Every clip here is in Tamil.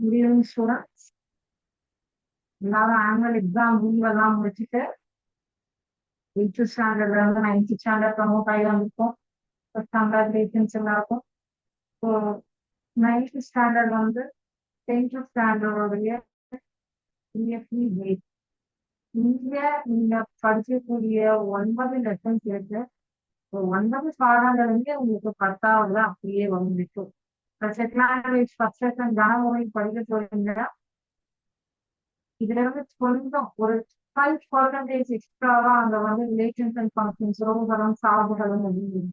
முடியும் ஸ்டூடெண்ட்ஸ் எல்லாரும் ஆனுவல் எக்ஸாம் லீவ் எல்லாம் முடிச்சுட்டு எயித்து ஸ்டாண்டர்ட்ல இருந்து நைன்த் ஸ்டாண்டர்ட் ப்ரமோட் ஆகி வந்திருக்கோம். கங்க்ராச்சுலேஷன்ஸ் எல்லாருக்கும். ஸோ நைன்த் ஸ்டாண்டர்ட் வந்து டென்த் ஸ்டாண்டர்டோடைய பிஎஸ்சி பேஸ் இங்க நீங்க படிக்கக்கூடிய ஒன்பது லெசன்ஸ் இருக்கு ஒன்பது பாடங்கள் வந்து உங்களுக்கு பத்தாவது அப்படியே வந்துச்சு செகண்ட் ஃபர்ஸ்ட் லெசன் கனமுறை படிக்க சொல்லுங்க இதுல இருந்து கொஞ்சம் ஒரு ஃபைவ் பர்சன்டேஜ் எக்ஸ்ட்ராவா அங்க வந்து ரிலேஷன்ஸ் அண்ட் ஃபங்க்ஷன்ஸ் ரோகரம் சாபுகளும் அப்படின்னு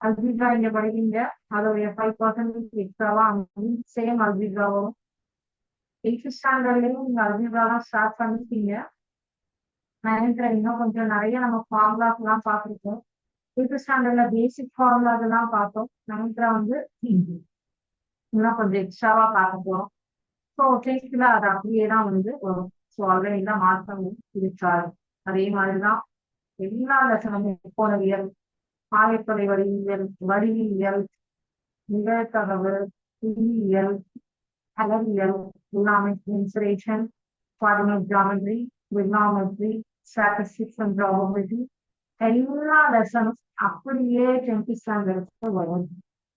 அல்ஜிப்ரா இங்க படிக்கிறீங்க அதோடைய ஃபைவ் பர்சன்டேஜ் எக்ஸ்ட்ராவா அங்கே சேம் அல்ஜிப்ரா வரும். எயித்து ஸ்டாண்டர்ட்லயும் நீங்க அல்ஜிப்ரா தான் ஸ்டார்ட் பண்ணிருக்கீங்க. நைன்த்ல இன்னும் கொஞ்சம் நிறைய நம்ம ஃபார்முலாஸ் எல்லாம் பார்த்துருக்கோம். எயித்து ஸ்டாண்டர்ட்ல பேசிக் ஃபார்முலாஸ் எல்லாம் பார்த்தோம். நைன்த்ல வந்து இன்னும் கொஞ்சம் எக்ஸ்ட்ராவா பார்க்க போறோம். ஸோ டென்த்ல அது அப்படியே தான் வந்து வரும். ஸோ ஆல்ரெடி தான் மாற்றமும் இருக்காது. அதே மாதிரிதான் எல்லா லட்சணமும் போனவியல் ஆயப்படை வடிவியல் வடிவியல் நிகழ்த்தகவு புள்ளியியல் அளவியல் எல்லாமே இன்சுரேஷன் formal geometry விக்னாமெட்ரி statistics and probability. எல்லா லெசனும் அப்படியே டென்த் ஸ்டாண்டர்ட்க்கு வரும்.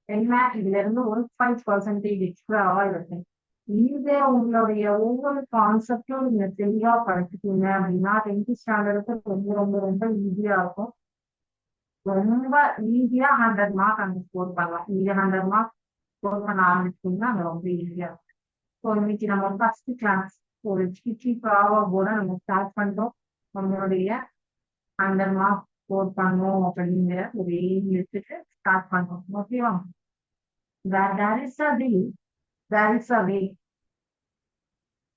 என்ன இதுல இருந்து ஒரு ஃபைவ் பர்சன்டேஜ் எக்ஸ்ட்ராவா இருக்கு இதே உங்களுடைய ஒவ்வொரு கான்செப்டும் நீங்க தெளிவா படிச்சுட்டீங்க அப்படின்னா டென்த் ஸ்டாண்டர்டுக்கு ரொம்ப ரொம்ப ரொம்ப ஈஸியா இருக்கும். ரொம்ப ஈஸியா ஹண்ட்ரட் மார்க் அங்க ஸ்கோர் பண்ணலாம். நீங்க ஹண்ட்ரட் மார்க் ஸ்கோர் பண்ண ஆரம்பிச்சிட்டீங்கன்னா அது ரொம்ப ஈஸியா இருக்கும். ஸோ இன்னைக்கு நம்ம ஃபர்ஸ்ட் கிளாஸ் ஒரு சிச்சி ப்ராவோட நம்ம ஸ்டார்ட் பண்றோம் நம்மளுடைய ஹண்ட்ரட் மார்க் ஸ்கோர் பண்ணணும் அப்படிங்கிற ஒரு எய்ம் எடுத்துட்டு ஸ்டார்ட் பண்றோம் ஓகேவா Where there is a will, there is a way.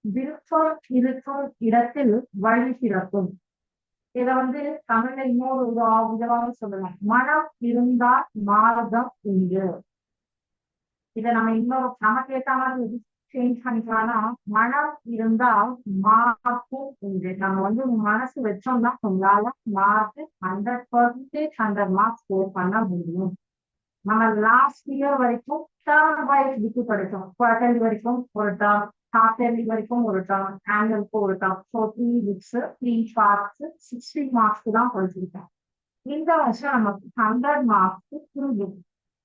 விருப்பம் இருக்கும் இடத்தில் வழி பிறக்கும் இத வந்து தமிழ்ல இன்னொரு விதமாக சொல்லலாம். மனம் இருந்தால் மார்க்கம் உண்டு. இத நம்ம இன்னொரு நமக்கு ஏத்த மாதிரி சேஞ்ச் பண்ணிக்கலாம்னா மனம் இருந்தால் மார்க்கும் உண்டு. நம்ம வந்து மனசு வச்சோம்னா உங்களால mark hundred percentage hundred marks score பண்ண முடியும். நம்ம லாஸ்ட் இயர் வரைக்கும் டேர்ம் வைஸ் புக்கு படித்தோம் குவார்டர்லி வரைக்கும் ஒரு டேர்ம் ஹாஃப் இயர்லி வரைக்கும் ஒரு டேர்ம் ஆனுவலுக்கு ஒரு term so three weeks three parts sixty மார்க்ஸ்க்கு தான் படிச்சிருக்கேன் இந்த வருஷம் நமக்கு ஹண்ட்ரட் மார்க்ஸ் த்ரூ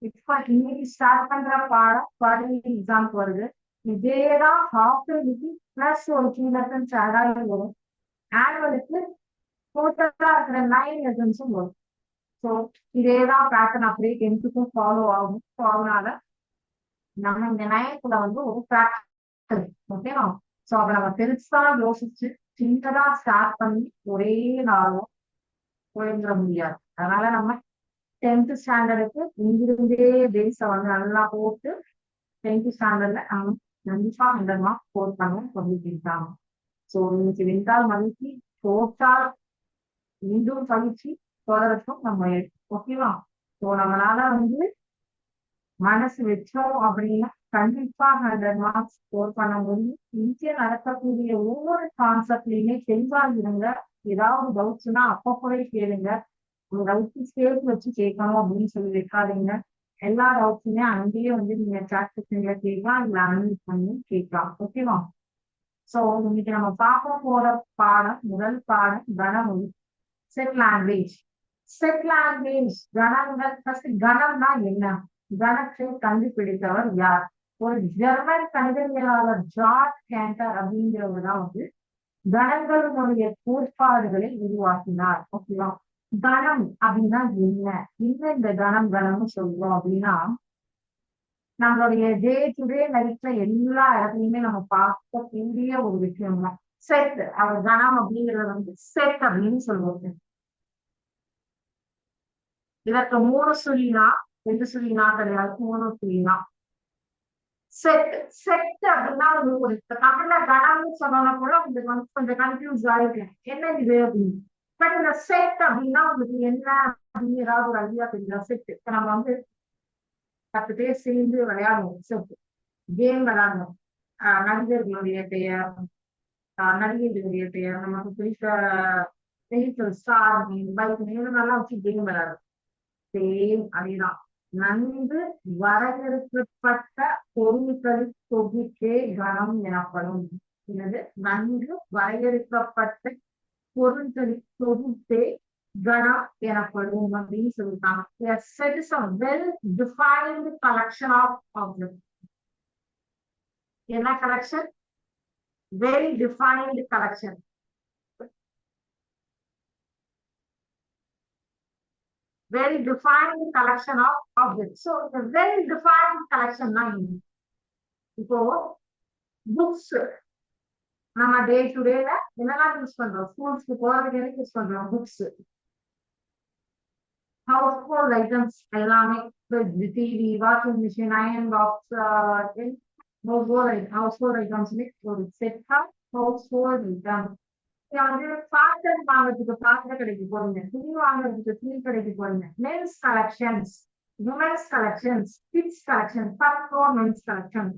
இப்போ இன்னைக்கு ஸ்டார்ட் பண்ற பாடம் குவார்டர்லி எக்ஸாம்க்கு வருது. இதே தான் ஹாஃப் இயர்லிக்கு பிளஸ் ஒரு த்ரீ லெசன்ஸ் ஆடாக வரும். ஆனுவலுக்கு டோட்டலா இருக்கிற நைன் லெசன்ஸும் வரும். ஸோ இதேதான் பேட்டர்ன் அப்படியே டென்த்துக்கும் ஃபாலோ ஆகும். ஸோ அதனால நம்ம இந்த நயத்துல வந்து ஒரு பேட்டர்ன் ஓகேவா ஸோ அதை நம்ம பெருசா யோசிச்சு சின்னதா ஸ்டார்ட் பண்ணி ஒரே நாளும் போயிட முடியாது. அதனால நம்ம டென்த் ஸ்டாண்டர்டுக்கு இங்கிருந்தே பேஸை வந்து நல்லா போட்டு டென்த் ஸ்டாண்டர்ட்ல நம்ம கண்டிப்பா ஹண்ட்ரட் மார்க் ஸ்கோர் பண்ண சொல்லியிருக்காங்க. ஸோ இன்னைக்கு வென்றால் மகிழ்ச்சி தோற்றால் மீண்டும் பயிற்சி தொடரட்டும். நம்ம ஓகேவா ஸோ நம்மளால வந்து மனசு வச்சோம் அப்படின்னா கண்டிப்பா ஹண்ட்ரட் மார்க்ஸ் ஸ்கோர் பண்ண முடியும். இங்கே நடக்கக்கூடிய ஒவ்வொரு கான்செப்ட்லயுமே தெளிவாக இருங்க. ஏதாவது டவுட்ஸ்னா அப்பப்போவே கேளுங்க. உங்க டவுட்ஸ் சேர்த்து வச்சு கேட்கணும் அப்படின்னு சொல்லி வைக்காதீங்க. எல்லா டவுட்ஸுமே அங்கேயே வந்து நீங்க சாட் செக்ஷன்ல கேட்கலாம். இல்ல அனலைஸ் பண்ணி கேட்கலாம். ஓகேவா ஸோ இன்னைக்கு நம்ம பார்க்க போற பாடம் முதல் பாடம் கனமொழி. செட் லாங்குவேஜ் செட் மீன்ஸ் கணங்கள் ஃபர்ஸ்ட் கணம்னா என்ன? கணத்தை கண்டுபிடித்தவர் யார்? ஒரு ஜெர்மன் கணிதவியலாளர் ஜார்ஜ் கேண்டர் அப்படிங்கிறவர் தான் வந்து கணங்களுடைய கோட்பாடுகளை உருவாக்கினார். ஓகேவா கணம் அப்படின்னா என்ன? என்ன இந்த கணம் கணம்னு சொல்றோம் அப்படின்னா நம்மளுடைய டே டு டே லைஃப்ல எல்லா இடத்துலயுமே நம்ம பார்க்கக்கூடிய ஒரு விஷயம் தான் செட் அவர் கணம் அப்படிங்கறது வந்து செட் அப்படின்னு சொல்லுவோம் இதற்கு மூணு சுழினா ரெண்டு சுழினா கிடையாது மூணு சுழினா. செட் செட் அப்படின்னா உங்களுக்கு ஒரு இப்ப தமிழ்ல கணம்னு சொன்னா கூட உங்களுக்கு வந்து கொஞ்சம் கன்ஃபியூஸ் ஆயிருக்கேன் என்ன இது அப்படின்னு? பட் இந்த செட் அப்படின்னா உங்களுக்கு என்ன அப்படின்னு ஏதாவது ஒரு ஐடியா தெரியல செட் இப்ப நம்ம வந்து பத்து பேர் சேர்ந்து விளையாடுவோம் செட் கேம் விளையாடணும் ஆஹ் நடிகர்களுடைய பெயர் ஆஹ் நடிகர்களுடைய பெயர் நமக்கு பிடித்த வெஹிக்கிள் ஸ்டார் பைக் இதெல்லாம் வச்சு கேம் விளையாடுறோம் சேம் அதுதான் நன்கு வரையறுக்கப்பட்ட பொருட்களின் தொகுப்பே கணம் எனப்படும். எனது நன்கு வரையறுக்கப்பட்ட பொருள்களின் தொகுப்பே கணம் எனப்படும் அப்படின்னு சொல்லிட்டாங்க A set is a well defined collection of என்ன collection well defined collection very defined collection of objects. So the very defined collection தான் இது. இப்போ புக்ஸ் நம்ம டே டு டேல என்னெல்லாம் யூஸ் பண்றோம்? ஸ்கூல்ஸ்க்கு போறதுக்கு எனக்கு யூஸ் பண்றோம்? புக்ஸ் ஹவுஸ் ஹோல்ட் ஐட்டம்ஸ் எல்லாமே TV washing machine iron box household household ஐட்டம்ஸ்மே ஒரு set of household item வந்து பாத்திரம் வாங்குறதுக்கு பாத்திர கடைக்கு போறீங்க. துணி வாங்குறதுக்கு துணி கடைக்கு போறீங்க. Men's collections women's collections kids collection first floor men's collection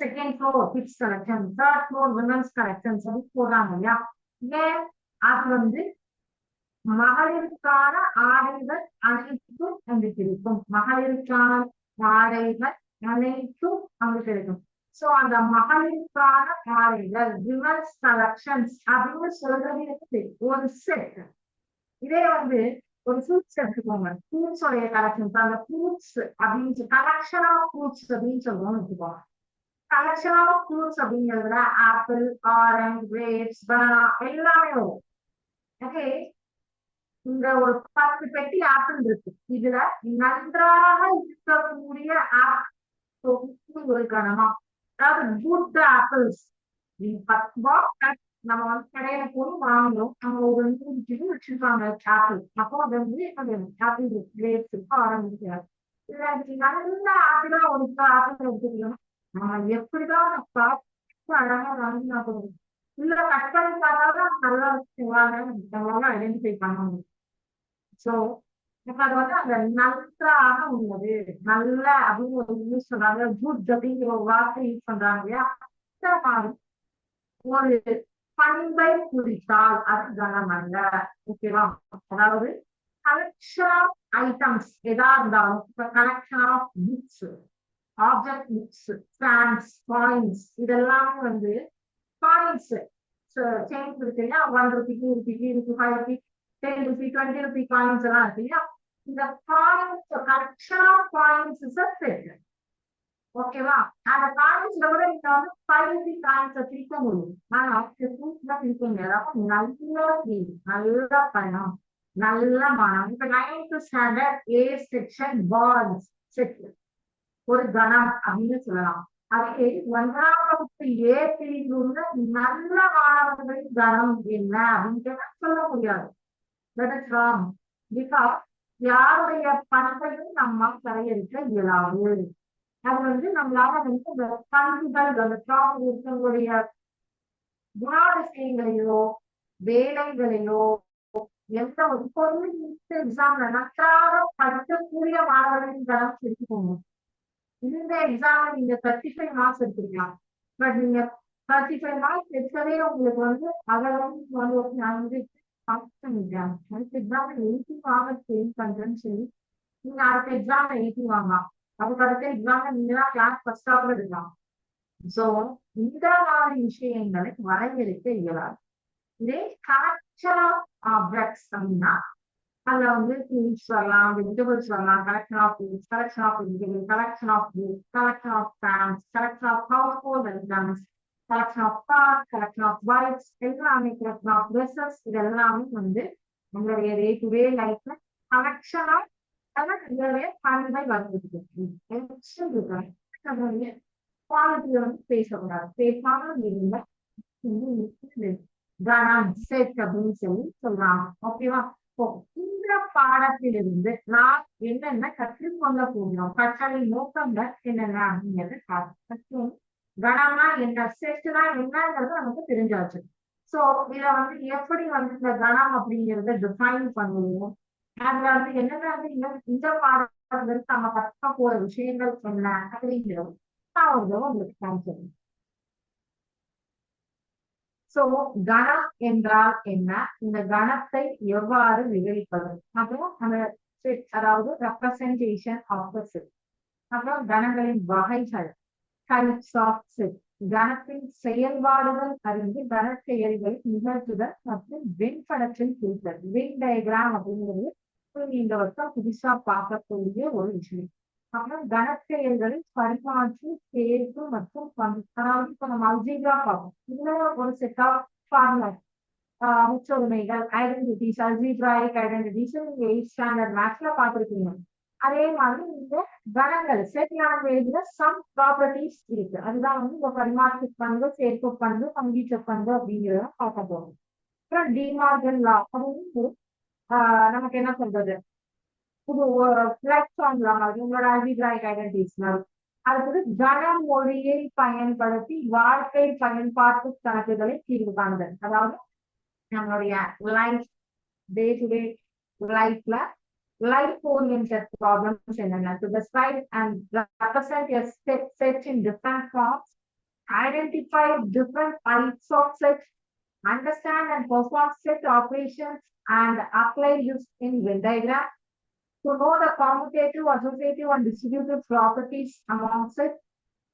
second floor kids collection third floor women's collections அப்படி போடுறாங்க இல்லையா? ஏன்? அது வந்து மகளிருக்கான ஆடைகள் அனைத்தும் அங்கு கிடைக்கும். மகளிருக்கான ஆடைகள் அனைத்தும் அங்கு கிடைக்கும். சோ அந்த மகளிருக்கான ஆடைகள் ரிவர்ஸ் கலெக்ஷன்ஸ் அப்படின்னு சொல்றது ஒரு செட் இதே வந்து ஒரு ஃப்ரூட்ஸ் எடுத்துக்கோங்க. ஃப்ரூட்ஸ் உடைய கலெக்ஷன்ஸ் அந்த ஃப்ரூட்ஸ் அப்படின்னு கலெக்ஷன் ஆஃப் ஃப்ரூட்ஸ் அப்படின்னு சொல்லுவோம்னு வச்சுக்கோங்க. கலெக்ஷன் ஆஃப் ஃப்ரூட்ஸ் அப்படிங்கிறதுல ஆப்பிள் ஆரஞ்சு கிரேப்ஸ் பனானா எல்லாமே வரும். ஓகே இந்த ஒரு பத்து பெட்டி ஆப்பிள் இருக்கு. இதுல நன்றாக இருக்கக்கூடிய ஆப்பிள் ஒரு கணமா அதாவது குட் ஆப்பிள்ஸ் பத்து பாக்ஸ் நம்ம வந்து கடையில போய் வாங்குறோம் அவங்க ஒரு நூறு கிலோ வச்சிருக்காங்க ஆப்பிள் அப்போ அது வந்து ஆப்பிள் கிரேப்ஸ் இருக்கு ஆரஞ்சு இதுல நல்ல ஆப்பிளா ஒரு கிலோ ஆப்பிள் எடுத்துக்கலாம் நம்ம எப்படிதான் பார்த்து அழகா வாங்கி நான் இல்ல கட் பண்ணி பார்த்தாலும் நல்லா வாங்க நம்மளால ஐடென்டிஃபை பண்ண முடியும் சோ அது வந்து அந்த நன்றாக உள்ளது. நல்ல அப்படின்னு ஒரு யூஸ் சொல்றாங்க. குட் அப்படிங்கிற ஒரு வார்த்தை யூஸ் பண்றாங்க இல்லையா? ஒரு பண்பை குறித்தால் அது கனம் ஓகேவா அதாவது கலெக்ஷன் ஆஃப் ஐட்டம்ஸ் எதா இருந்தாலும் இப்ப collection of books object books stamps coins இதெல்லாமே வந்து காயின்ஸ் சேஞ்ச் இருக்கு இல்லையா? One rupee two rupee three rupee five rupee ten rupee twenty rupee coins எல்லாம் இருக்கு இல்லையா? இந்த coins collection of coins is a set ஓகேவா அந்த காயின்ஸ்ல கூட நீங்க வந்து ஃபைவ் ருபி காயின்ஸ் பிரிக்க முடியும். ஆனா ஃபிஃப்டின்ஸ்ல பிரிக்க முடியாது நல்ல நல்ல பணம் நல்ல மனம் இப்ப ninth standard A section balls set ஒரு கணம் அப்படின்னு சொல்லலாம். அதே ஒன்றாம் வகுப்பு ஏ பிரிவில் உள்ள நல்ல மாணவர்களின் கணம் என்ன அப்படின்னு சொல்ல முடியாது. தட் இஸ் ராங் பிகாஸ் யாருடைய பண்பையும் நம்ம வரையறுக்க இயலாது. அது வந்து நம்மளால வந்து இந்த பண்புகள் அந்த ஸ்ட்ராங் இருக்கக்கூடிய குணாதிசயங்களையோ வேலைகளையோ எந்த ஒரு பொருள் எக்ஸாம்ல நன்றாக படிக்கக்கூடிய மாணவர்களின் கணம் எடுத்துக்கோங்க இந்த எக்ஸாம் நீங்க தேர்ட்டி ஃபைவ் மார்க்ஸ் எடுத்துக்கலாம் பட் நீங்க தேர்ட்டி ஃபைவ் மார்க்ஸ் எடுக்கவே உங்களுக்கு வந்து அகலம் வந்து வந்து வந்து ஃபங்க்ஷன் எக்ஸாம் அடுத்த எக்ஸாம் எயிட்டி மார்க்ஸ் சேஞ்ச் பண்றேன்னு சொல்லி நீங்க அடுத்த எக்ஸாம் எயிட்டி வாங்கலாம் அதுக்கு அடுத்த எக்ஸாம்ல நீங்க தான் கிளாஸ் ஃபர்ஸ்டாக எடுக்கலாம். சோ இந்த மாதிரி விஷயங்களை வரையறுக்க இயலாது. இதே கலெக்ஷன் ஆஃப் ஆப்ஜெக்ட்ஸ் அப்படின்னா அதுல வந்து ஃப்ரூட்ஸ் வரலாம் வெஜிடபிள்ஸ் வரலாம் collection of fruits collection of vegetable collection of fruits collection of stamps collection of household items collection of card collection of bikes எல்லாமே கலெக்ஷன் ஆஃப் ட்ரெஸ்ஸஸ் இது எல்லாமே வந்து நம்மளுடைய டே டு டே லைஃப்ல கலெக்ஷன் ஆஃப் அதான் நம்மளுடைய பண்பை வருது குவாலிட்டியை வந்து பேசக்கூடாது. பேசாமல் இருந்தா கணம் செட் அப்படின்னு சொல்லி சொல்றாங்க. ஓகேவா இந்த பாடத்திலிருந்து நான் என்னென்ன கற்றுக்கொள்ள போகிறோம்? கற்றலின் நோக்கங்கள் என்னென்ன அப்படிங்கிறது கற்றுக்கணும் கணம்னா என்ன செட்னா என்னங்கிறது நமக்கு தெரிஞ்சாச்சு. சோ இத வந்து எப்படி வந்து இந்த கணம் அப்படிங்கறத டிஃபைன் பண்ணுவோம். அதுல வந்து என்னென்ன வந்து இந்த பாடத்துல நம்ம கற்க போற விஷயங்கள் என்ன அப்படிங்கிறது நான் ஒரு தடவை உங்களுக்கு காமிச்சிருக்கேன் சோ கணம் என்றால் என்ன? இந்த கணத்தை எவ்வாறு விவரிப்பது? அப்புறம் அந்த அதாவது ரெப்ரசன்டேஷன் ஆஃப் செட் அப்புறம் கணங்களின் வகைகள். டைப்ஸ் கணத்தின் செயல்பாடுகள் அறிந்து கன செயல்களை நிகழ்த்துதல் மற்றும் வெண்படத்தில் குறித்தல். வென் டயக்ராம் அப்படிங்கிறது இந்த வருஷம் புதுசா பார்க்கக்கூடிய ஒரு விஷயம். அப்புறம் கனச்செயல்களில் பரிமாற்று சேர்ப்பு மற்றும் அதாவது இப்ப நம்ம அல்ஜீப்ரா பார்ப்போம். இதுல ஒரு செட் ஆஃப் ஃபார்முலா முச்சொருமைகள் ஐடென்டிட்டிஸ் அல்ஜீப்ராயிக் ஐடென்டிட்டிஸ் நீங்க எயிட் ஸ்டாண்டர்ட் மேக்ஸ்ல பார்த்துருக்கீங்க அதே மாதிரி இந்த கணங்கள் செட் லாங்குவேஜ்ல சம் ப்ராப்பர்ட்டிஸ் இருக்கு. அதுதான் வந்து இந்த பரிமாற்று பண்பு சேர்ப்பு பண்பு பங்கீட்டு பண்பு அப்படிங்கிறத பார்க்க போறோம். அப்புறம் டிமார்கன் லா அப்படின்னு நமக்கு என்ன சொல்றது? புது லா மாதிரி உங்களோட அல்ஜிபிராய்க் ஐடென்டிட்டிஸ் மாதிரி அடுத்தது கனமொழியை பயன்படுத்தி வாழ்க்கை பயன்பாட்டு கணக்குகளை தீர்வு காணுதல் அதாவது நம்மளுடைய லைஃப் டே டு டே லைஃப்ல life-oriented problems in another slide and represent a set in different forms, identify different types of sets, understand and perform set operations, and apply use in Venn diagram. To know the commutative, associative, and distributive properties among it.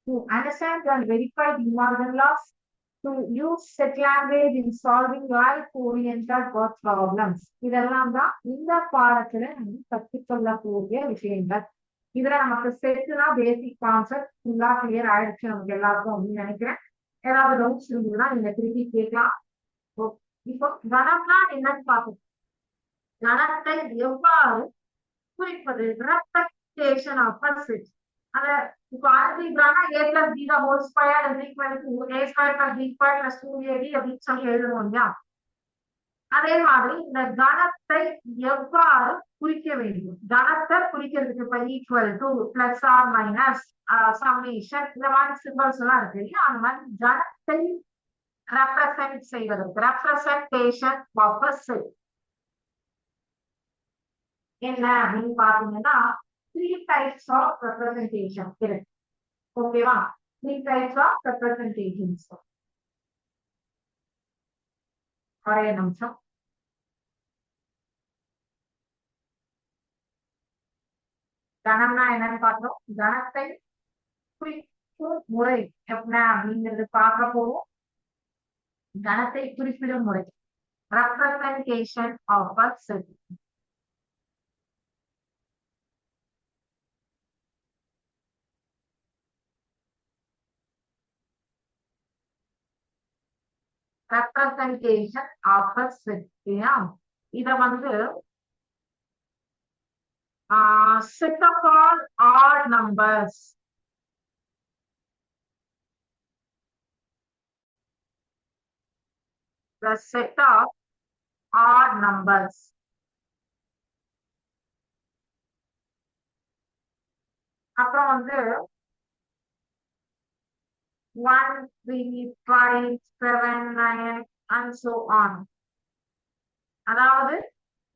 to understand and verify the modern laws, to use set language in solving life-oriented work problems. இதெல்லாம் தான் இந்த பாடத்துல நம்ம கற்றுக்கொள்ளக்கூடிய விஷயங்கள். இதுல நமக்கு செட்டுனா பேசிக் கான்செப்ட் ஃபுல்லா கிளியர் ஆயிடுச்சு நமக்கு எல்லாருக்கும் அப்படின்னு நினைக்கிறேன். ஏதாவது டவுட்ஸ் இருந்ததுன்னா நீங்க திருப்பி கேட்கலாம். இப்போ கணம்னா என்னன்னு பார்ப்போம். கணத்தை எவ்வாறு குறிப்பது? ரெப்ரக்டேஷன் ஆஃப் செட் அத இப்போ ஆல்ஜிப்ரானா A plus B the whole square is equal to A square plus B square plus two AB அப்படின்னு சொல்லி எழுதுவோம் இல்லையா? அதே மாதிரி இந்த கணத்தை எவ்வாறு குறிக்க வேண்டும்? கணத்தை குறிக்கிறதுக்கு இப்ப equal to plus or minus summation இந்த மாதிரி சிம்பிள்ஸ் எல்லாம் இருக்கு இல்லையா? அந்த மாதிரி கணத்தை ரெப்ரசன்ட் செய்வதற்கு ரெப்ரசன்டேஷன் ஆஃப் செட் என்ன அப்படின்னு பாத்தீங்கன்னா த்ரீ டைப்ஸ் ஆஃப் ரெப்ரசன்டேஷன் இருக்கு ஓகேவா த்ரீ டைப்ஸ் ஆஃப் ரெப்ரசன்டேஷன்ஸ் ஒரே நிமிஷம் கணம்னா என்னன்னு பார்த்தோம் கணத்தை குறிக்கும் முறை என்ன அப்படிங்கிறது பார்க்க போவோம் கணத்தை குறிப்பிடும் முறை. Representation of a set representation of a set இத வந்து set of all odd numbers the set of odd numbers அப்புறம் வந்து one, three, five, seven, nine, and so on. அதாவது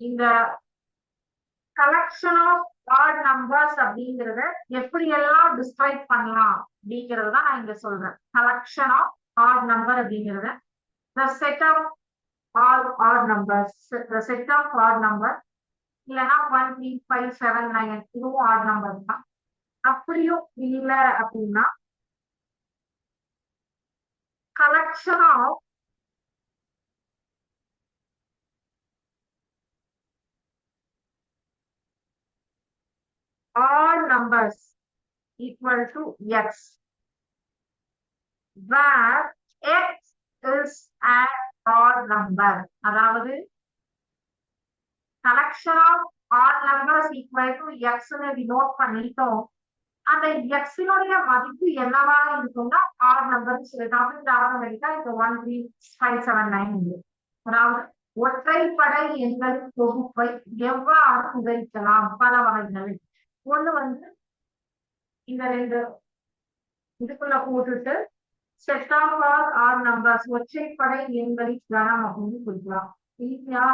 இந்த கலெக்ஷன் ஆஃப் ஆட் நம்பர்ஸ் அப்படிங்கறத எப்படி எல்லாம் டிஸ்கிரைப் பண்ணலாம் அப்படிங்கறத தான் நான் இங்க சொல்றேன். கலெக்ஷன் ஆஃப் ஆட் நம்பர் அப்படிங்கறத. The set of all odd numbers. The set of odd number. இல்லைன்னா one three five seven nine இதுவும் ஆட் நம்பர் தான். அப்படியும் இல்லை அப்படின்னா collection of all numbers equal to x where x is an odd number அதாவது collection of odd numbers equal to x னு denote பண்ணிட்டோம் அந்த எக்ஸினுடைய மதிப்பு என்னவா இருக்கும்னா ஆர் நம்பர் சொல்லிட்டாங்க இந்த ஆட்டோமேட்டிக்கா இப்போ one three five seven nine அதாவது ஒற்றைப்படை எண்களின் தொகுப்பை எவ்வாறு விவரிக்கலாம் பல வகைகள். ஒண்ணு வந்து இந்த ரெண்டு இதுக்குள்ள போட்டுட்டு set of odd odd numbers ஒற்றைப்படை எண்களின் கணம் அப்படின்னு குறிக்கலாம். ஈஸியா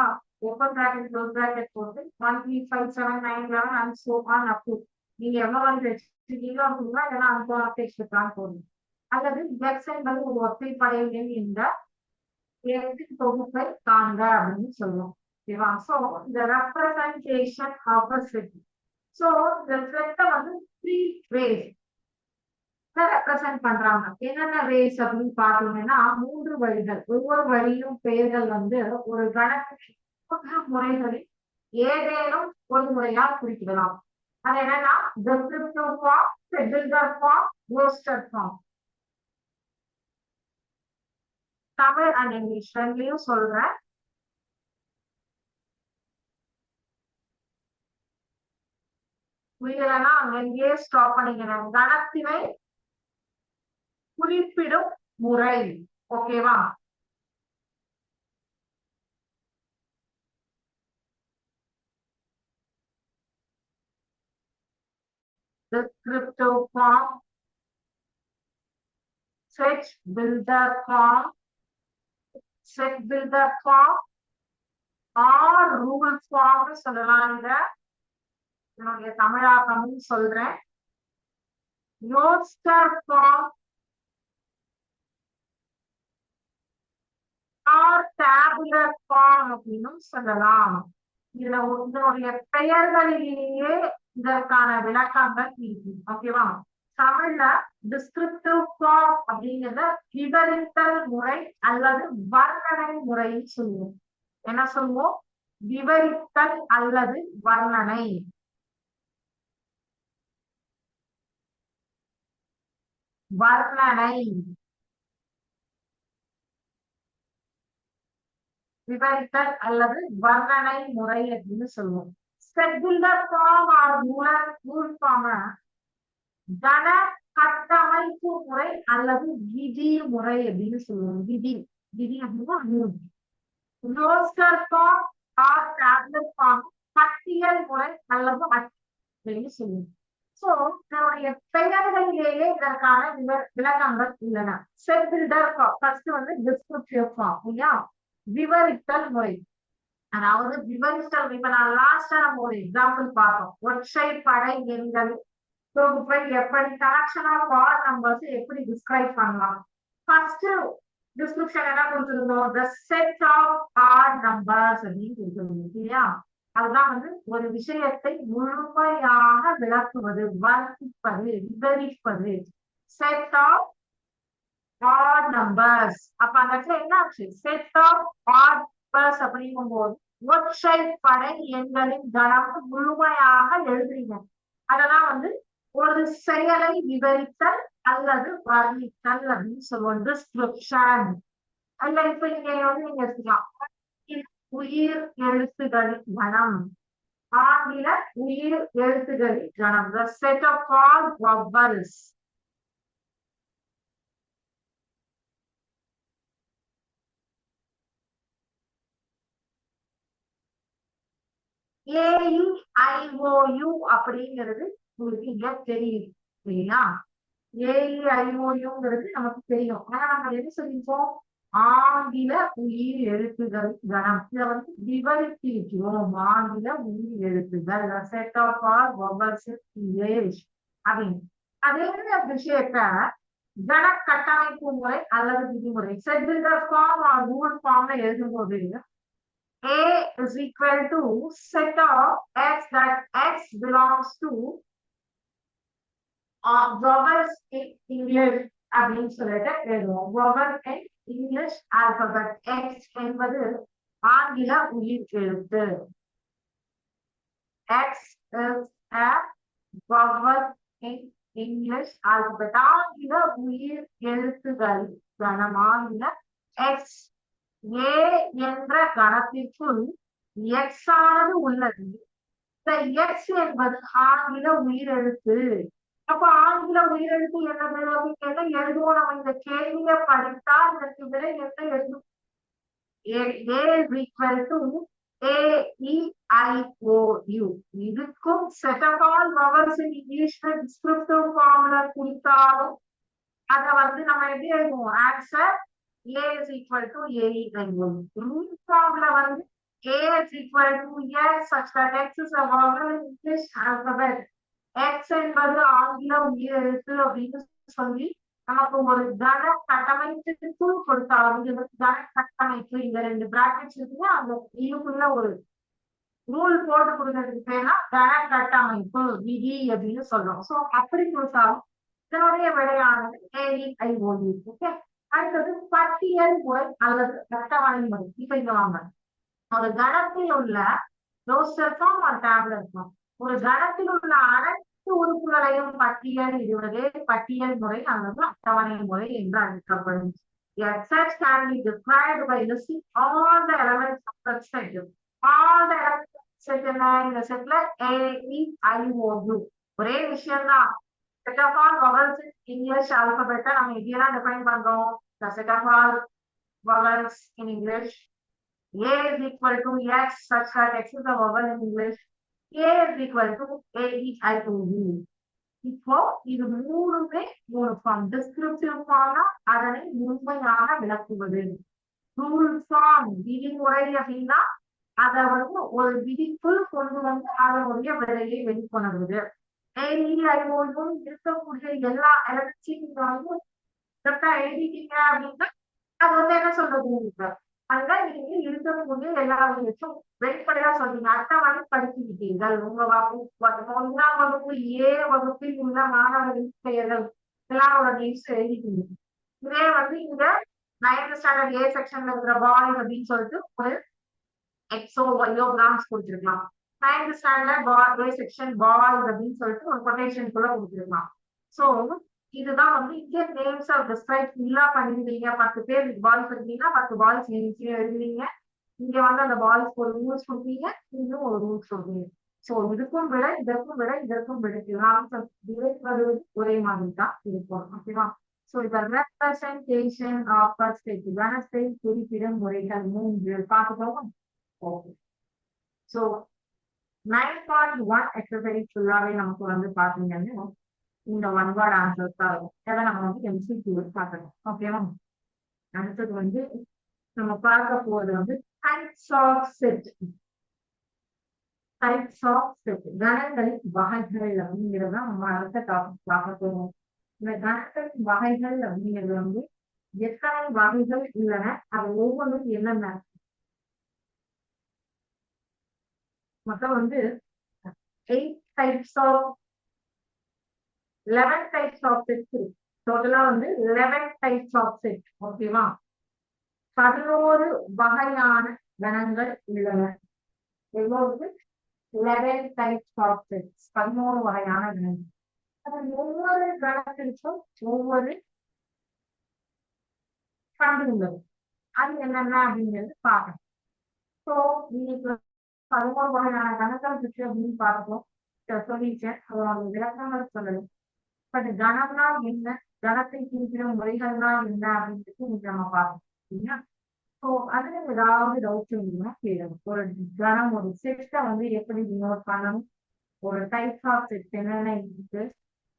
ஓப்பன் பிராக்கெட் க்ளோஸ் பிராக்கெட் போட்டு one three five seven nine eleven and so on up நீங்க எவ்வளவு வந்து வச்சிருக்கீங்களோ அப்படின்னா இதெல்லாம் அனுப்ப வச்சுக்கலாம் போதும். அல்லது எக்ஸ் என்பது ஒரு ஒற்றைப்படை எண் என்ற எழுத்து தொகுப்பை காண்க அப்படின்னு சொல்லுவோம். ஓகேவா? சோ இந்த representation of a set so இந்த செட்டை வந்து த்ரீ வேஸ் ரெப்ரசன்ட் பண்றாங்க. என்னென்ன வேஸ் அப்படின்னு பார்த்தீங்கன்னா மூன்று வழிகள். ஒவ்வொரு வழியும் பெயர்கள் வந்து ஒரு கணக்கு முறைகளில் ஏதேனும் ஒரு முறையா குறிப்பிடலாம். அது என்னன்னா descriptive form builder form roster form Tamil and English ரெண்டுலயும் சொல்றேன். புரியலன்னா அங்கங்கேயே ஸ்டாப் பண்ணிக்கிறேன். கணத்தினை குறிப்பிடும் முறை. ஓகேவா descriptive form, set builder form, set builder form, or rule form சொல்லலாம் இத. என்னுடைய தமிழாக்கமும் சொல்றேன். Roster form or tabular form அப்படின்னும் சொல்லலாம். இதுல உங்களுடைய பெயர்களிலேயே இதற்கான விளக்கங்கள் இருக்கு. ஓகேவா தமிழ்ல டிஸ்கிரிப்டிவ் ஃபார்ம் அப்படிங்கிறத விவரித்தல் முறை அல்லது வர்ணனை முறைன்னு சொல்லுவோம். என்ன சொல்லுவோம்? விவரித்தல் அல்லது வர்ணனை. வர்ணனை. விவரித்தல் அல்லது வர்ணனை முறை அப்படின்னு சொல்லுவோம். செகுலர் ஃபார்ம் ஆர் மூலர் ரூல் ஃபார்ம கன கட்டமைப்பு முறை அல்லது விதி முறை அப்படின்னு சொல்லுவோம் விதி விதி அப்படின்னா roster form or tablet form பட்டியல் முறை அல்லது அப்படின்னு சொல்லுவோம் சோ நம்முடைய பெயர்களிலேயே இதற்கான விவ- விளக்கங்கள் உள்ளன. செட் பில்டர் ஃபர்ஸ்ட் வந்து டிஸ்கிரிப்டிவ் ஃபார்ம் இல்லையா? விவரித்தல் முறை. அதாவது விவரித்தல் இப்ப நான் லாஸ்டா நம்ம ஒரு எக்ஸாம்பிள் பார்த்தோம். ஒற்றை படை எண்கள் தொகுப்பை எப்படி கலெக்ஷன் ஆஃப் ஆர் நம்பர்ஸ் எப்படி டிஸ்கிரைப் பண்ணலாம்? ஃபர்ஸ்ட் டிஸ்கிரிப்ஷன் என்ன கொடுத்துருந்தோம்? The set of odd numbers அப்படின்னு கொடுத்துருந்தோம் இல்லையா? அதுதான் வந்து ஒரு விஷயத்தை முழுமையாக விளக்குவது வர்ணிப்பது விவரிப்பது. செட் ஆஃப் ஆர் நம்பர்ஸ் அப்ப அந்த இடத்துல என்ன ஆச்சு? செட் ஆஃப் ஆட் அப்படிங்கும் அப்படிங்கும்போது ஒற்றை படை எண்களின் கணம் முழுமையாக எழுதுறீங்க. அதெல்லாம் வந்து ஒரு செயலை விவரித்தல் அல்லது வர்ணித்தல் அப்படின்னு சொல்லுவோம். டிஸ்கிரிப்ஷன் அல்ல இப்ப நீங்க வந்து நீங்க எடுத்துக்கலாம். உயிர் எழுத்துகளின் கணம் ஆங்கில உயிர் எழுத்துகளின் கணம் set of all all vowels A E I O U அப்படிங்கிறது உங்களுக்கு இங்க தெரியுது சரிங்களா ஏஇஐஓயுங்கிறது நமக்கு தெரியும். ஆனா நம்ம என்ன சொல்லிருக்கோம் ஆங்கில உயிர் எழுத்துகள் கணம். இதை வந்து விவரித்திருக்கிறோம். ஆங்கில உயிர் எழுத்துகள் set of all vowels English அப்படின்னு. அதே விஷயத்த கண கட்டமைப்பு முறை அல்லது விதிமுறை. செட் ஃபார்ம் ஆர் ரூல் ஃபார்ம்ல எழுதும்போது A is equal to set of x that x belongs to uh, vowels in English அப்படின்னு சொல்லிட்டு எழுதுவோம் vowel in English alphabet x என்பது ஆங்கில உயிர் எழுத்து x is a vowel in English alphabet ஆங்கில உயிர் எழுத்துகள் கணம் ஆங்கில x ஏ என்ற கணத்திற்குள் எக்ஸ் ஆனது உள்ளது. இந்த எக்ஸ் என்பது ஆங்கில உயிரெழுத்து. அப்ப ஆங்கில உயிரெழுத்து என்னது அப்படின்னு கேட்டா எழுதுவோம் நம்ம இந்த கேள்வியை படித்தா இதற்கு விட என்ன எழுதும் ஏ ஏ e, இதுக்கும் set of all vowels in இங்கிலீஷ்ல டிஸ்கிரிப்டிவ் ஃபார்முலா கொடுத்தாலும் அத வந்து நம்ம எப்படி எழுதுவோம்? Answer A is equal to A வந்து A S is equal to X such that X is a vowel in English alphabet. என்பது ஆங்கில உயிர் எழுத்து அப்படின்னு சொல்லி நமக்கு ஒரு கன கட்டமைப்புக்குள் கொடுத்தாலும் இது கன கட்டமைப்பு. இந்த ரெண்டு பிராக்கெட்ஸ் இருக்குங்க அந்த இதுக்குள்ள ஒரு ரூல் போட்டு கொடுக்கறதுக்கு பேர்னா கன கட்டமைப்பு விதி அப்படின்னு சொல்றோம். சோ அப்படி கொடுத்தாலும் இதனுடைய விடையானது ஐ ஐஓடி ஓகே அடுத்தது பட்டியல் முறை அல்லது அட்டவணை முறை. இப்ப இங்க வாங்க. ஒரு கணத்தில் உள்ள ரோஸ்டர் ஒரு டேப்லெட் இருக்கும் ஒரு கணத்தில் உள்ள அனைத்து உறுப்புகளையும் பட்டியல் இடுவதே பட்டியல் முறை அல்லது அட்டவணை முறை என்று அழைக்கப்படும். A set can be described by listing all the elements of the set. All the elements the set செட்ல A, E, I, O, U. ஒரே விஷயம் தான் set of all vowels English English நம்ம இதெல்லாம் டிஃபைன் பண்றோம் the set of all vowels in English A is equal to X such that X is a vowel in English. A is equal to A, E, I, O, U. இப்போ இது மூணுமே ஒரு ஃபார்ம் டிஸ்கிரிப்டிவ் ஃபார்ம்னா அதனை முழுமையாக விளக்குவது ரூல் ஃபார்ம் விதிமுறை அப்படின்னா அதை வந்து ஒரு விதிக்குள் கொண்டு வந்து அதனுடைய விலையை வெளிக்கொணர்வது ஏஐஓயும் இருக்கக்கூடிய எல்லா எலக்ட்ரிக் நீங்க வந்து கரெக்டா எழுதிட்டீங்க அப்படின்னா அது வந்து என்ன சொல்றது அங்க நீங்க இருக்கக்கூடிய எல்லா விஷயத்தையும் வெளிப்படையா சொல்றீங்க. அட்டவணை படிச்சுக்கிட்டீர்கள் உங்க வகுப்பு ஒன்றாம் வகுப்பு ஏ வகுப்பில் உள்ள மாணவர்களின் பெயர்கள் எல்லாரோட நேம்ஸ் எழுதிட்டீங்க. இதே வந்து இங்க நைன்த் ஸ்டாண்டர்ட் ஏ செக்ஷன்ல இருக்கிற பாய் அப்படின்னு சொல்லிட்டு ஒரு எக்ஸோ ஒய்யோ கிராம்ஸ் கொடுத்துருக்கலாம். நைன்த் ஸ்டாண்டர்ட் பார் செக்ஷன் பாய் அப்படின்னு சொல்லிட்டு ஒரு கொட்டேஷனுக்குள்ள கொடுத்துருக்கலாம் ஸோ இதுதான் வந்து இந்தியன் நேம்ஸ் ஆஃப் டிஸ்கிரைப் ஃபுல்லா பண்ணிருந்தீங்க. பத்து பேர் பால்ஸ் இருக்கீங்கன்னா பத்து பால்ஸ் நேம்ஸ் எழுதுவீங்க இங்க வந்து அந்த பால்ஸ்க்கு ஒரு ரூல்ஸ் கொடுப்பீங்க இன்னும் ஒரு ரூல்ஸ் கொடுப்பீங்க ஸோ இதுக்கும் விட இதற்கும் விட இதற்கும் விட. ஒரே மாதிரி தான் இருக்கும். ஓகேவா? ஸோ இப்ப ரெப்ரசன்டேஷன் ஆஃப் பர்ஸ்பெக்ட் கனத்தை குறிப்பிடும் முறைகள் மூன்று. பார்த்துக்கோங்க. Okay so nine point one exercise ஃபுல்லாவே நமக்கு வந்து பாத்தீங்கன்னா இந்த ஒன் வேர்ட் ஆன்சர்ஸ் தான் இருக்கும் இதை நம்ம வந்து எம்சிக்யூ பார்க்கணும். ஓகேவா அடுத்தது வந்து நம்ம பார்க்க போறது வந்து types of set types of set கணங்களின் வகைகள் அப்படிங்கிறத நம்ம அடுத்த டாபிக் பார்க்க போறோம். இந்த கணங்களின் வகைகள் அப்படிங்கிறது வந்து எத்தனை வகைகள் இல்லைன்னா அது ஒவ்வொன்றும் என்னென்ன மொத்தம் வந்து eight types of eleven types of set இருக்கு. டோட்டலா வந்து லெவன் டைப்ஸ் ஆஃப் செட் ஓகேவா பதினோரு வகையான கணங்கள் உள்ளன. எவ்வளவு லெவன் டைப்ஸ் ஆஃப் செட்ஸ் பதினோரு வகையான கணங்கள். ஒவ்வொரு கணத்திற்கும் ஒவ்வொரு பண்புகள் அது என்னென்ன அப்படிங்கிறது பார்க்கணும். ஸோ இன்னைக்கு பதினோரு வகையான கணக்கள் இருக்கு அப்படின்னு பார்த்தோம் சொல்லிட்டேன் அதோட விளக்கங்கள் சொல்லணும். பட் கணம்னா என்ன? கணத்தை குறிக்கிற முறைகள்னா என்ன அப்படின்றது நீங்க நம்ம பார்க்கணும் சரிங்களா? ஸோ அதுல ஏதாவது டவுட் இருந்தீங்கன்னா கேளுங்க. ஒரு கணம் ஒரு செட்டை வந்து எப்படி டினோட் பண்ணணும்? ஒரு டைப் ஆஃப் செட் என்னென்ன இருக்கு?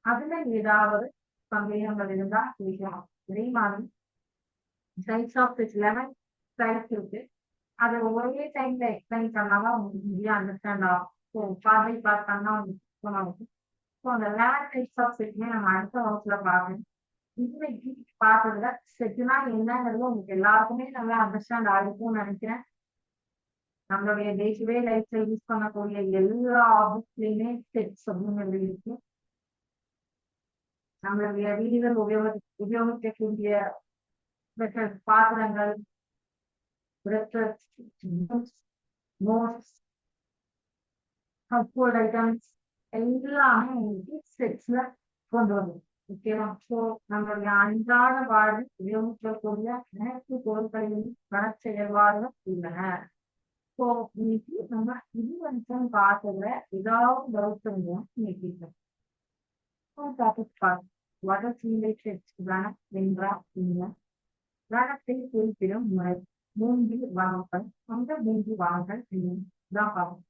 அதுல ஏதாவது சந்தேகங்கள் இருந்தா கேட்கலாம். அதே மாதிரி types of set eleven types இருக்கு. அதை ஒரே டைம்ல எக்ஸ்பிளைன் பண்ணாதான் உங்களுக்கு ஈஸியா அண்டர்ஸ்டாண்ட் ஆகும். ஸோ பார்வை பார்த்தாங்கன்னா உங்களுக்கு இருக்கும். ஸோ அந்த லேண்ட் டைப்ஸ் ஆஃப் செட்மே நம்ம அடுத்த வகுப்புல பார்க்கணும் இன்னைக்கு பார்த்ததுல செட்னா என்னங்கிறது உங்களுக்கு எல்லாருக்குமே நல்லா அண்டர்ஸ்டாண்ட் ஆகிருக்கும்னு நினைக்கிறேன். நம்மளுடைய டே டு டே லைஃப்ல யூஸ் பண்ணக்கூடிய எல்லா ஆப்ஜெக்ட்லயுமே செட்ஸ் அப்படிங்கிறது இருக்கு. நம்மளுடைய வீடுகள் உபயோக உபயோகிக்கக்கூடிய பாத்திரங்கள் நோட்ஸ் ஹவுஸ்ஹோல்ட் ஐட்டம்ஸ் எல்லாமே உங்களுக்கு செட்ஸ்ல கொண்டு வரும் ஓகேவா ஸோ நம்மளுடைய அன்றாட வாழ்வில் உபயோகிக்கக்கூடிய அனைத்து பொருட்களையும் கணக்கு செயல்பாடுகள் உள்ளன ஸோ இன்னைக்கு நம்ம இது வரைக்கும் பார்த்ததுல ஏதாவது டவுட் இருந்தா இன்னைக்கு டாபிக் பார்த்து வட சீலை செட்ஸ் கணக் என்றால் என்ன கணத்தை குறிப்பிடும் முறை மூன்று வகைகள் அந்த மூன்று வாங்கல் தான் பார்ப்போம்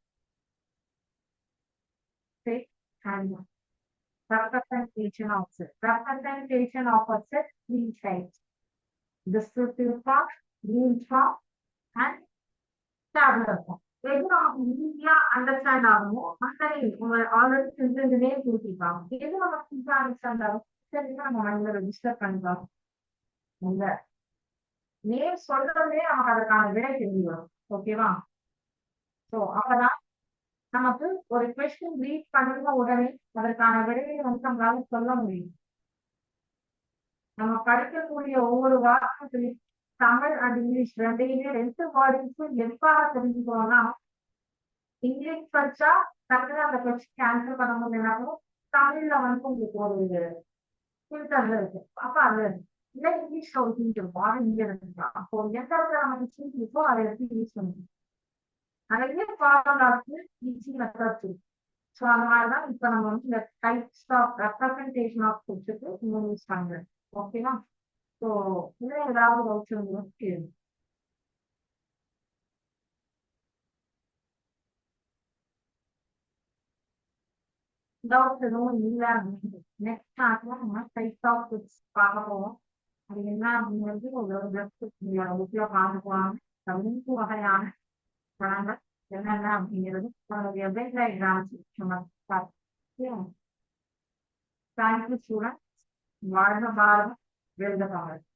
Set and representation of set. Representation of a set, three types. Descriptive form, rule form, and tabular form. எது நமக்கு ஈஸியா அண்டர்ஸ்டாண்ட் ஆகுமோ அந்த உங்க ஆல்ரெடி செஞ்சதுலேயே கொடுத்துருக்காங்க எது நமக்கு ஈஸியா அண்டர்ஸ்டாண்ட் ஆகும் சரிங்களா நம்ம மைண்ட்ல ரெஜிஸ்டர் பண்ணிக்கலாம் நேம் சொல்றதே நமக்கு அதற்கான விடை தெரியும் ஓகேவா? சோ அப்பதான் நமக்கு ஒரு கொஸ்டின் ரீட் பண்ணுங்க உடனே அதற்கான விடையை வந்து நம்மளால சொல்ல முடியும். நம்ம படிக்கக்கூடிய ஒவ்வொரு வார்த்தையும் தமிழ் அண்ட் இங்கிலீஷ் ரெண்டையுமே ரெண்டு வேர்டிங்ஸும் எதுக்காக தெரிஞ்சுக்கணும்னா இங்கிலீஷ் படிச்சா டக்குனு அந்த கொஸ்டின் ஆன்சர் பண்ண முடியலனாலும் தமிழ்ல வந்து உங்களுக்கு ஒரு ஃபில்டர்ல இருக்கு அப்ப அது இல்ல இங்கிலீஷ் ஒரு ஹிண்ட் இருக்கும் அது இங்க இருந்துக்கலாம் அப்போ எந்த இடத்துல நமக்கு இருக்கோ அதை எடுத்து யூஸ் பண்ணிக்கணும் நிறைய ஃபார்முலாக்கு ஈஸி மெத்தட்ஸ் இருக்கு ஸோ அந்த மாதிரிதான் இப்ப நம்ம வந்து இந்த டைப்ஸ் ஆஃப் ரெப்ரசன்டேஷன் ஆஃப் கொடுத்துட்டு இன்னும் யூஸ் பண்றேன் ஓகேவா ஸோ இன்னும் ஏதாவது டவுட்ஸ் இருந்தாலும் கேளுங்க டவுட்ஸ் எதுவும் இல்லை நெக்ஸ்ட் கிளாஸ்ல நம்ம டைப்ஸ் ஆஃப் பார்க்க போவோம் அது என்ன அப்படிங்கிறது ஒரு புக்ல பார்த்துக்குவாங்க பதினஞ்சு வகையான படங்கள் என்னென்ன அப்படிங்கிறது உங்களுடைய வெப் டயக்ராம்ஸ் நம்ம பார்த்து தேங்க்யூ ஸ்டூடெண்ட் வாழ்க பாரதம் வெல்க பாரத்